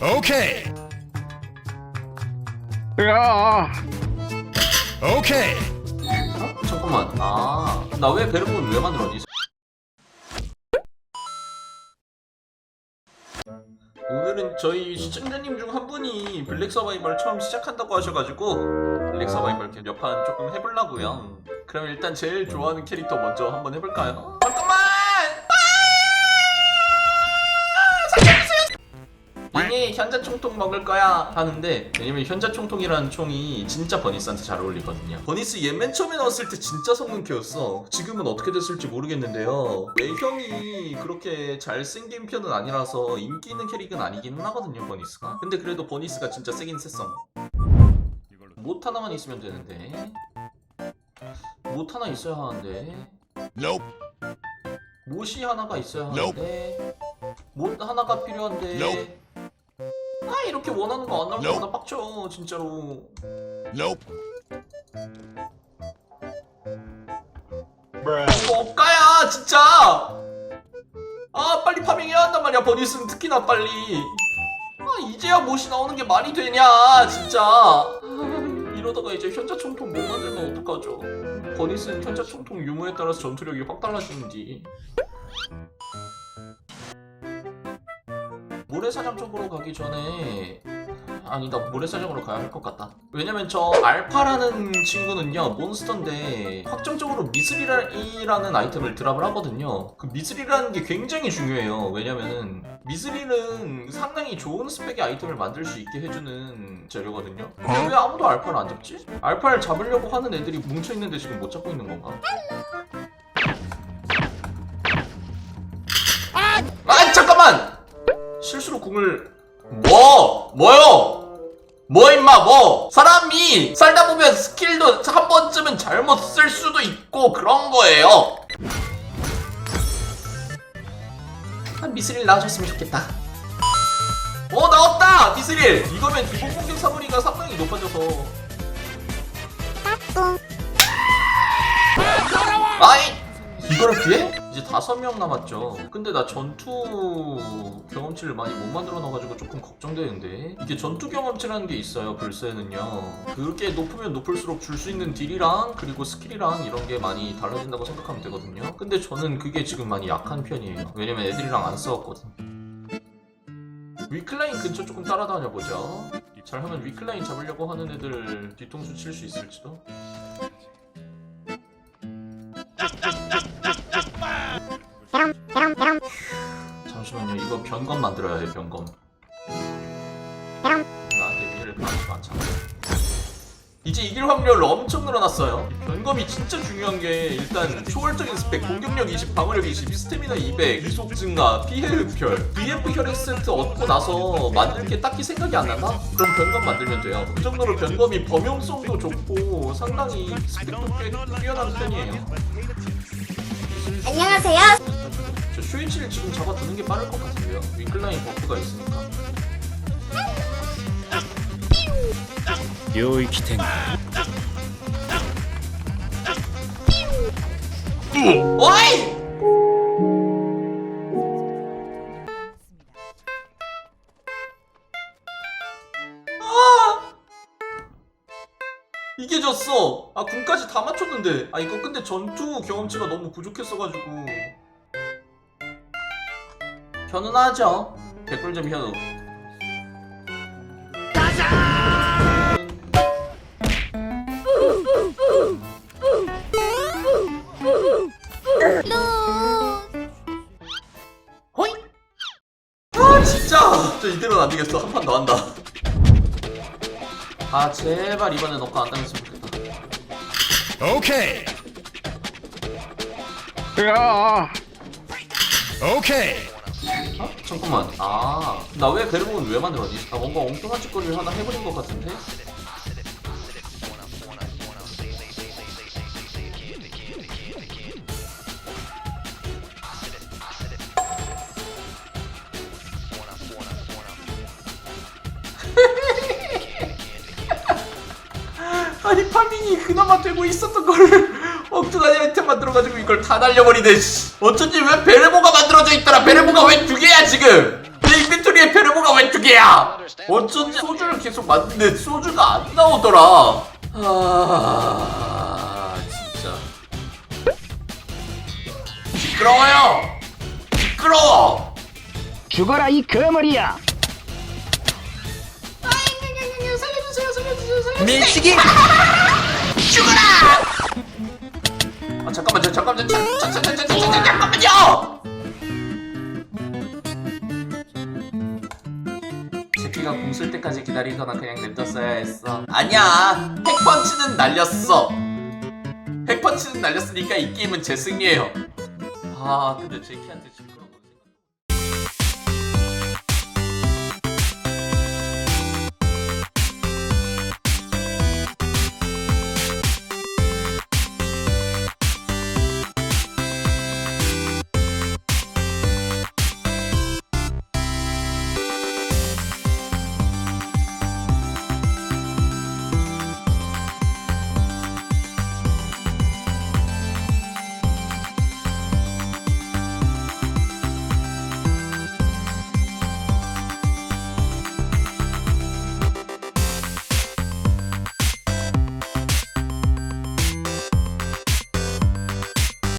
오케이 야, 오케이 어? 잠깐만. 아, 나 왜 베르몬 왜 만들었니? 오늘은 저희 시청자님 중 한 분이 블랙 서바이벌 처음 시작한다고 하셔가지고 블랙 서바이벌 몇판 조금 해보려고요. 그럼 일단 제일 좋아하는 캐릭터 먼저 한번 해볼까요? 현자 총통 먹을 거야. 하는데 왜냐면 현자 총통이라는 총이 진짜 버니스한테 잘 어울리거든요. 버니스 얘 맨 처음에 나왔을 때 진짜 성능 캐였어. 지금은 어떻게 됐을지 모르겠는데요. 외형이 그렇게 잘생긴 편은 아니라서 인기 있는 캐릭은 아니기는 하거든요 버니스가. 근데 그래도 버니스가 진짜 세긴 셌어. 못 하나만 있으면 되는데. 못 하나 있어야 하는데. Nope. 못이 하나가 있어야. 하는데. 못 하나가 필요한데. Nope. 아 이렇게 원하는 거 안 나올. 때마다 빡쳐 진짜로. Nope. 이거 억가야 진짜! 아 빨리 파밍해야 한단 말이야 버니스는. 특히나 빨리. 아 이제야 못이 나오는 게 말이 되냐 진짜. 아, 이러다가 이제 현자 총통 못 만들면 어떡하죠? 버니스는 현자 총통 유무에 따라서 전투력이 확 달라지는지 모래사장 쪽으로 가기 전에 아니다 모래사장으로 가야 할 것 같다 왜냐면 저 알파라는 친구는요 몬스터인데 확정적으로 미스리라는 아이템을 드랍을 하거든요 그 미스리라는 게 굉장히 중요해요 왜냐면은 미스리는 상당히 좋은 스펙의 아이템을 만들 수 있게 해주는 재료거든요 근데 왜 아무도 알파를 안 잡지? 알파를 잡으려고 하는 애들이 뭉쳐있는데 지금 못 잡고 있는 건가? 아 잠깐만! 궁을 뭐? 뭐요? 뭐 임마 뭐? 사람이 살다 보면 스킬도 한 번쯤은 잘못 쓸 수도 있고 그런 거예요. 한 미스릴 나와줬으면 좋겠다. 어 나왔다 미스릴. 이거면 기본 공격 사거리가 상당히 높아져서. 아이 이거를 피해? 이제 다섯 명 남았죠. 근데 나 전투 경험치를 많이 못 만들어 놔가지고 조금 걱정되는데 이게 전투 경험치라는 게 있어요. 불새는요. 그게 높으면 높을수록 줄 수 있는 딜이랑 그리고 스킬이랑 이런 게 많이 달라진다고 생각하면 되거든요. 근데 저는 그게 지금 많이 약한 편이에요. 왜냐면 애들이랑 안 싸웠거든. 위클라인 근처 조금 따라다녀 보죠. 잘하면 위클라인 잡으려고 하는 애들 뒤통수 칠 수 있을지도. 잠시만요. 이거 변검 만들어야 돼. 변검. 나한테 미래를 바라지 않잖아. 이제 이길 확률 엄청 늘어났어요. 변검이 진짜 중요한 게 일단 초월적인 스펙, 공격력 20, 방어력 20, 스태미나 200, 이속 증가, 피해 흡혈, VF 혈액 세트 얻고 나서 만들 게 딱히 생각이 안 난다? 그럼 변검 만들면 돼요. 그 정도로 변검이 범용성도 좋고 상당히 스펙도 꽤 뛰어난 편이에요. 안녕하세요. 쇼인치를 지금 잡아두는 게 빠를 것 같은데요. 윙클라인 버프가 있으니까. 요이키텐 오이! 아! 이게 졌어. 아, 군까지 다 맞췄는데. 아, 이거 근데 전투 경험치가 너무 부족했어가지고. 하죠. 개꿀잼 현우. 호이! 아 진짜! 저 이대로는 안 되겠어. 한 판 더 한다. 아 제발 이번에 너거 안 당했으면 좋겠다. 오케이 야, 오케이 어? 잠깐만. 아, 나왜 베르몬 왜 만들었지? 아, 뭔가 엉뚱한 짓거리를 하나 해버린 것 같은데? 아니 파밍이 그나마 되고 있었던 거를 엉뚱한 아이템 만들어가지고 이걸 다 날려버리네 씨. 어쩐지 왜 베레모가 만들어져 있더라? 베레모가 왜 두 개야 지금? 내 인벤토리에 베레모가 왜 두 개야? 어쩐지 소주를 계속 맞는데 소주가 안 나오더라. 아 진짜. 시끄러워요! 시끄러워! 죽어라 이 거머리야. 살려주세요 살려주세요 살려주세요. 밀치기! 아 잠깐만요 잠깐만요 저저 저 저 잠깐만요. 제키가 공 쓸 때까지 기다리거나 그냥 냅뒀어야 했어. 아니야. 핵펀치는 날렸어. 핵펀치는 날렸으니까 이 게임은 제 승리예요. 아 근데 제키한테.